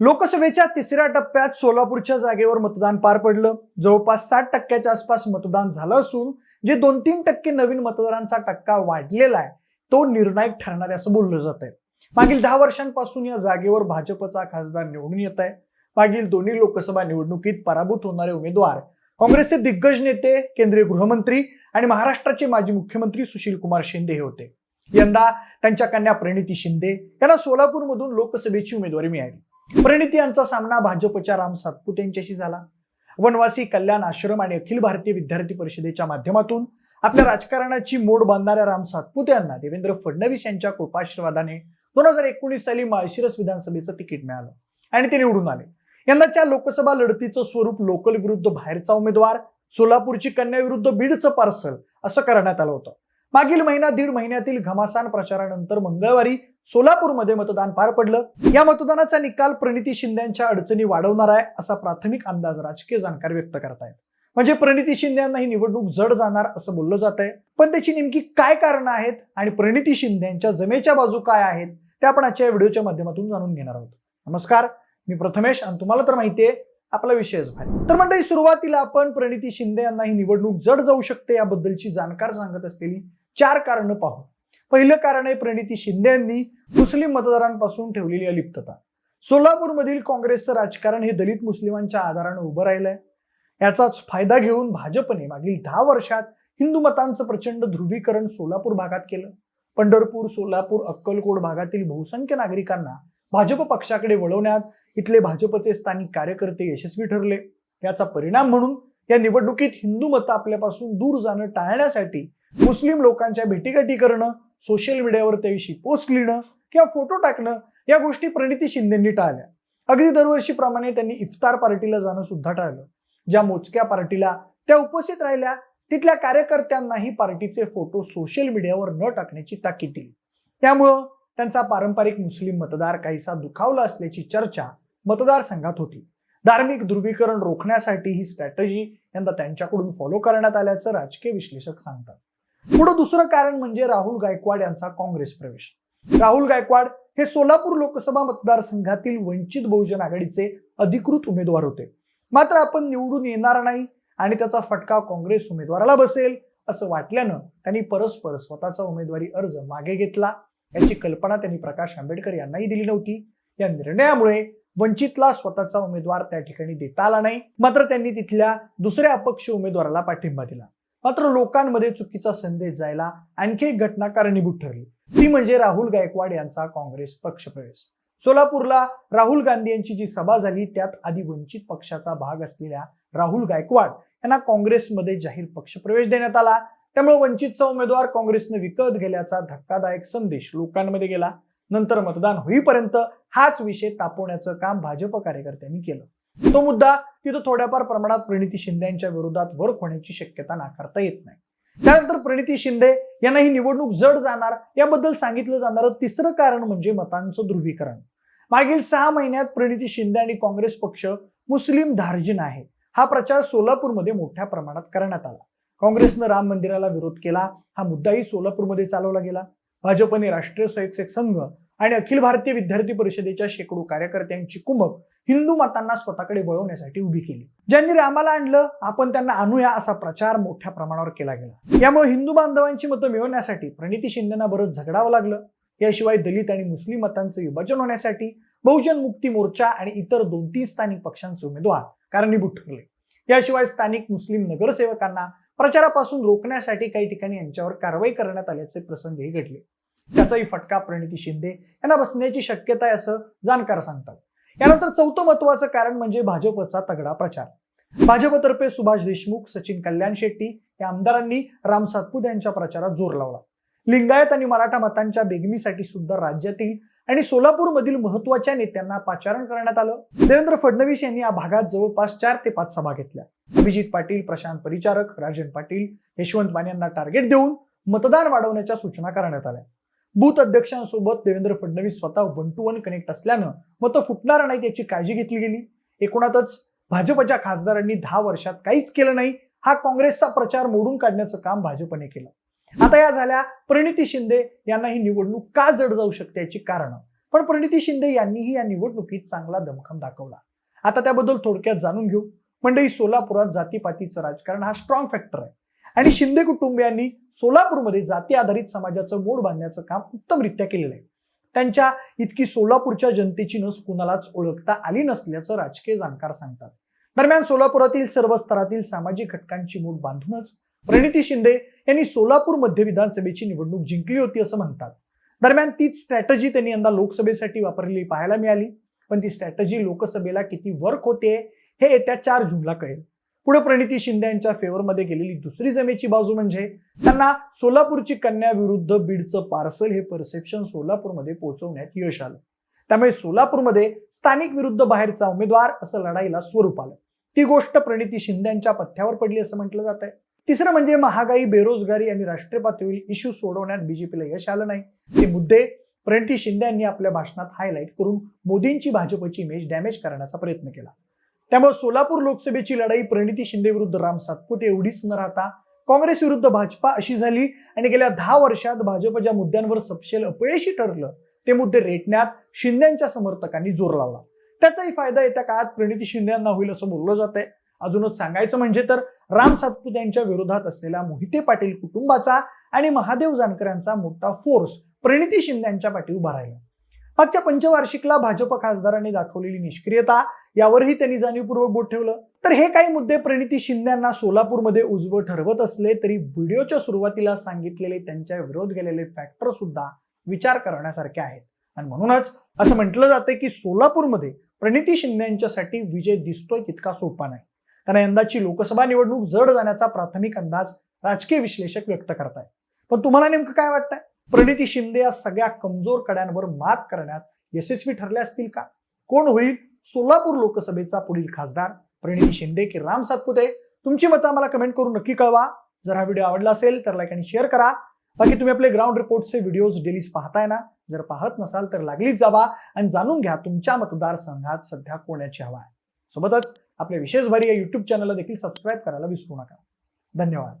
लोकसभेच्या तिसऱ्या टप्प्यात सोलापूरच्या जागेवर मतदान पार पडलं. जवळपास साठ टक्क्याच्या आसपास मतदान झालं असून जे दोन तीन टक्के नवीन मतदारांचा टक्का वाढलेला आहे तो निर्णायक ठरणार आहे असं बोललं जात आहे मागील दहा वर्षांपासून या जागेवर भाजपचा खासदार निवडून येत आहे. मागील दोन्ही लोकसभा निवडणुकीत पराभूत होणारे उमेदवार काँग्रेसचे दिग्गज नेते केंद्रीय गृहमंत्री आणि महाराष्ट्राचे माजी मुख्यमंत्री सुशील कुमार शिंदे हे होते. यंदा त्यांच्या कन्या प्रणिती शिंदे यांना सोलापूरमधून लोकसभेची उमेदवारी मिळाली. प्रणिती यांचा सामना भाजपच्या राम सातपुत यांच्याशी झाला. वनवासी कल्याण आश्रम आणि अखिल भारतीय विद्यार्थी परिषदेच्या माध्यमातून आपल्या राजकारणाची मोड बांधणाऱ्या राम सातपुत यांना देवेंद्र फडणवीस यांच्या कृपाशीर्वादाने दोन हजार एकोणीस साली माळशिरस विधानसभेचं तिकीट मिळालं आणि ते निवडून आले. यंदाच्या लोकसभा लढतीचं स्वरूप लोकल विरुद्ध बाहेरचा उमेदवार सोलापूरची कन्या विरुद्ध बीडचं पार्सल असं करण्यात आलं होतं. मागील महिना दीड महिन्यातील घमासान प्रचारानंतर मंगळवारी सोलापूरमध्ये मतदान पार पडलं. या मतदानाचा निकाल प्रणिती शिंदेच्या अडचणी वाढवणार आहे असा प्राथमिक अंदाज राजकीय जाणकार व्यक्त करतायत. म्हणजे प्रणिती शिंदे यांना ही निवडणूक जड जाणार असं बोललं जात आहे पण त्याची नेमकी काय कारण आहेत आणि प्रणिती शिंदे यांच्या जमेच्या बाजू काय आहेत ते आपण आजच्या व्हिडिओच्या माध्यमातून जाणून घेणार आहोत. नमस्कार मी प्रथमेश आणि तुम्हाला तर माहितीये आपला विषयच भारी तर मंडळी सुरुवातीला आपण प्रणिती शिंदे यांना ही निवडणूक जड जाऊ शकते याबद्दलची जाणकार सांगत असलेली चार कारणं पाहू. पहिलं कारण आहे प्रणिती शिंदे यांनी मुस्लिम मतदारांपासून ठेवलेली अलिप्तता. सोलापूरमधील काँग्रेसचं राजकारण हे दलित मुस्लिमांच्या आधारानं उभं राहिलंय. याचाच फायदा घेऊन भाजपने मागील दहा वर्षात हिंदू मतांचं प्रचंड ध्रुवीकरण सोलापूर भागात केलं. पंढरपूर सोलापूर अक्कलकोट भागातील बहुसंख्य नागरिकांना भाजप पक्षाकडे वळवण्यात इथले भाजपचे स्थानिक कार्यकर्ते यशस्वी ठरले. याचा परिणाम म्हणून या निवडणुकीत हिंदू मतं आपल्यापासून दूर जाणं टाळण्यासाठी मुस्लिम लोकांच्या भेटीगाठी करणं सोशल मीडियावर त्याविषयी पोस्ट लिहिणं किंवा फोटो टाकणं या गोष्टी प्रणिती शिंदेंनी टाळल्या. अगदी दरवर्षीप्रमाणे त्यांनी इफ्तार पार्टीला जाणं सुद्धा टाळलं. ज्या मोजक्या पार्टीला त्या उपस्थित राहिल्या तिथल्या कार्यकर्त्यांनाही पार्टीचे फोटो सोशल मीडियावर न टाकण्याची ताकीद दिली. त्यामुळं त्यांचा पारंपरिक मुस्लिम मतदार काहीसा दुखावला असल्याची चर्चा मतदारसंघात होती. धार्मिक ध्रुवीकरण रोखण्यासाठी ही स्ट्रॅटजी यंदा त्यांच्याकडून फॉलो करण्यात आल्याचं राजकीय विश्लेषक सांगतात. पुढे दुसरं कारण म्हणजे राहुल गायकवाड यांचा काँग्रेस प्रवेश. राहुल गायकवाड हे सोलापूर लोकसभा मतदारसंघातील वंचित बहुजन आघाडीचे अधिकृत उमेदवार होते. मात्र आपण निवडून येणार नाही आणि त्याचा फटका काँग्रेस उमेदवाराला बसेल असं वाटल्यानं त्यांनी परस्पर स्वतःचा उमेदवारी अर्ज मागे घेतला. याची कल्पना त्यांनी प्रकाश आंबेडकर यांनाही दिली नव्हती. या निर्णयामुळे वंचितला स्वतःचा उमेदवार त्या ठिकाणी देता आला नाही. मात्र त्यांनी तिथल्या दुसऱ्या अपक्ष उमेदवाराला पाठिंबा दिला. मात्र लोकांमध्ये चुकीचा संदेश जायला आणखी एक घटना कारणीभूत ठरली. ती म्हणजे राहुल गायकवाड यांचा काँग्रेस पक्षप्रवेश. सोलापूरला राहुल गांधी यांची जी सभा झाली त्यात आधी वंचित पक्षाचा भाग असलेल्या राहुल गायकवाड यांना काँग्रेसमध्ये जाहीर पक्षप्रवेश देण्यात आला. त्यामुळे वंचितचा उमेदवार काँग्रेसने विकत गेल्याचा धक्कादायक संदेश लोकांमध्ये गेला. नंतर मतदान होईपर्यंत हाच विषय तापवण्याचं काम भाजप कार्यकर्त्यांनी केलं. तो मुद्दा तिथं थोड्याफार प्रमाणात प्रणिती शिंदे यांच्या विरोधात वर्क होण्याची शक्यता नाकारता येत नाही. त्यानंतर प्रणिती शिंदे यांना ही निवडणूक जड जाणार याबद्दल सांगितलं जाणारं तिसरं कारण म्हणजे मतांचं ध्रुवीकरण. मागील सहा महिन्यात प्रणिती शिंदे आणि काँग्रेस पक्ष मुस्लिम धार्जिन आहे हा प्रचार सोलापूरमध्ये मोठ्या प्रमाणात करण्यात आला. काँग्रेसनं राम मंदिराला विरोध केला. हा मुद्दाही सोलापूरमध्ये चालवला गेला. भाजपने राष्ट्रीय स्वयंसेवक संघ आणि अखिल भारतीय विद्यार्थी परिषदेच्या शेकडो कार्यकर्त्यांची कुमक हिंदू मतांना स्वतःकडे वळवण्यासाठी उभी केली. ज्यांनी रामाला आणलं आपण त्यांना आणूया असा प्रचार मोठ्या प्रमाणावर केला गेला. यामुळे हिंदू बांधवांची मतं मिळवण्यासाठी प्रणिती शिंदेना बरंच झगडावं लागलं. याशिवाय दलित आणि मुस्लिम मतांचं विभाजन होण्यासाठी बहुजन मुक्ती मोर्चा आणि इतर दोन तीन स्थानिक पक्षांचे उमेदवार कारणीभूत ठरले. याशिवाय स्थानिक मुस्लिम नगरसेवकांना प्रचारापासून रोखण्यासाठी काही ठिकाणी यांच्यावर कारवाई करण्यात आल्याचे प्रसंगही घडले. त्याचाही फटका प्रणिती शिंदे यांना बसण्याची शक्यता आहे असं जाणकार सांगतात. यानंतर चौथं महत्वाचं कारण म्हणजे भाजपचा तगडा प्रचार. भाजपतर्फे सुभाष देशमुख सचिन कल्याण शेट्टी या आमदारांनी राम सातपुत यांच्या प्रचारात जोर लावला. लिंगायत आणि मराठा मतांच्या बेगमीसाठी सुद्धा राज्यातील आणि सोलापूरमधील महत्त्वाच्या नेत्यांना पाचारण करण्यात आलं. देवेंद्र फडणवीस यांनी या भागात जवळपास चार ते पाच सभा घेतल्या. अभिजित पाटील प्रशांत परिचारक राजन पाटील यशवंत मान यांना टार्गेट देऊन मतदान वाढवण्याच्या सूचना करण्यात आल्या. बूथ अध्यक्षांसोबत देवेंद्र फडणवीस स्वतः वन टू वन कनेक्ट असल्यानं मग तो फुटणार नाही याची काळजी घेतली गेली. एकूणातच भाजपच्या खासदारांनी दहा वर्षात काहीच केलं नाही हा काँग्रेसचा प्रचार मोडून काढण्याचं काम भाजपने केलं. आता या झाल्या प्रणिती शिंदे यांना ही निवडणूक का जड जाऊ शकते याची कारण. पण प्रणिती शिंदे यांनीही या निवडणुकीत चांगला दमखम दाखवला. आता त्याबद्दल थोडक्यात जाणून घेऊ. मंडळी सोलापुरात जातीपातीचं राजकारण हा स्ट्रॉंग फॅक्टर आहे. आणि शिंदे कुटुंबियांनी सोलापूरमध्ये जाती आधारित समाजाचं मोड बांधण्याचं काम उत्तमरित्या केलेलं आहे. त्यांच्या इतकी सोलापूरच्या जनतेची नस कुणालाच ओळखता आली नसल्याचं राजकीय जाणकार सांगतात. दरम्यान सोलापुरातील सर्व स्तरातील सामाजिक घटकांची मूठ बांधूनच प्रणिती शिंदे यांनी सोलापूर मध्य विधानसभेची निवडणूक जिंकली होती असं म्हणतात. दरम्यान तीच स्ट्रॅटजी त्यांनी यंदा लोकसभेसाठी वापरलेली पाहायला मिळाली. पण ती स्ट्रॅटजी लोकसभेला किती वर्क होते हे येत्या चार जूनला कळेल. पुढे प्रणिती शिंदे यांच्या फेवरमध्ये गेलेली दुसरी जमेची बाजू म्हणजे त्यांना सोलापूरची कन्या विरुद्ध बीडचं पार्सल हे परसेप्शन सोलापूरमध्ये पोहोचवण्यात यश आलं. त्यामुळे सोलापूरमध्ये स्थानिक विरुद्ध बाहेरचा उमेदवार असं लढाईला स्वरूप आलं. ती गोष्ट प्रणिती शिंदे यांच्या पथ्यावर पडली असं म्हटलं जात आहे तिसरं म्हणजे महागाई बेरोजगारी आणि राष्ट्रीय पातळीवरील इश्यू सोडवण्यात बीजेपीला यश आलं नाही. ते मुद्दे प्रणिती शिंदे यांनी आपल्या भाषणात हायलाईट करून मोदींची भाजपची इमेज डॅमेज करण्याचा प्रयत्न केला. त्यामुळे सोलापूर लोकसभेची लढाई प्रणिती शिंदे विरुद्ध राम सातपुते एवढीच न राहता काँग्रेस विरुद्ध भाजपा अशी झाली आणि गेल्या दहा वर्षात भाजप ज्या मुद्द्यांवर सपशेल अपयशी ठरलं ते मुद्दे रेटण्यात शिंदेच्या समर्थकांनी जोर लावला. त्याचाही फायदा येत्या काळात प्रणिती शिंदे यांना होईल असं बोललं जात आहे अजूनच सांगायचं म्हणजे तर राम सातपुते यांच्या विरोधात असलेला मोहिते पाटील कुटुंबाचा आणि महादेव जानकर यांचा मोठा फोर्स प्रणिती शिंदे यांच्या पाठी उभा राहिला. मागच्या पंचवार्षिकला भाजप खासदारांनी दाखवलेली निष्क्रियता यावरही त्यांनी जाणीवपूर्वक बोट ठेवलं. तर हे काही मुद्दे प्रणिती शिंद्यांना सोलापूरमध्ये उजवं ठरवत असले तरी व्हिडिओच्या सुरुवातीला सांगितलेले त्यांच्या विरोध गेलेले फॅक्टर सुद्धा विचार करण्यासारखे आहेत. आणि म्हणूनच असं म्हटलं जाते की सोलापूरमध्ये प्रणिती शिंदे यांच्यासाठी विजय दिसतोय तितका सोपा नाही. कारण यंदाची लोकसभा निवडणूक जड जाण्याचा प्राथमिक अंदाज राजकीय विश्लेषक व्यक्त करतायत. पण तुम्हाला नेमकं काय वाटतंय? प्रणिती शिंदे या सगळ्या कमजोर कड्यांवर मात करण्यात यशस्वी ठरले असतील का? कोण होईल? सोलापूर लोकसभेचा पुढील खासदार प्रणिती शिंदे की राम सातपुते? तुमची मतं आम्हाला कमेंट करून नक्की कळवा. जर हा व्हिडिओ आवडला असेल तर लाईक आणि शेअर करा. बाकी तुम्ही आपले ग्राउंड रिपोर्टचे व्हिडिओज डेलीज पाहताय ना? जर पाहत नसाल तर लागलीच जावा आणि जाणून घ्या तुमच्या मतदारसंघात सध्या कोणाची हवा आहे. सोबतच आपल्या विशेष भारी या युट्यूब चॅनलला देखील सबस्क्राईब करायला विसरू नका. धन्यवाद.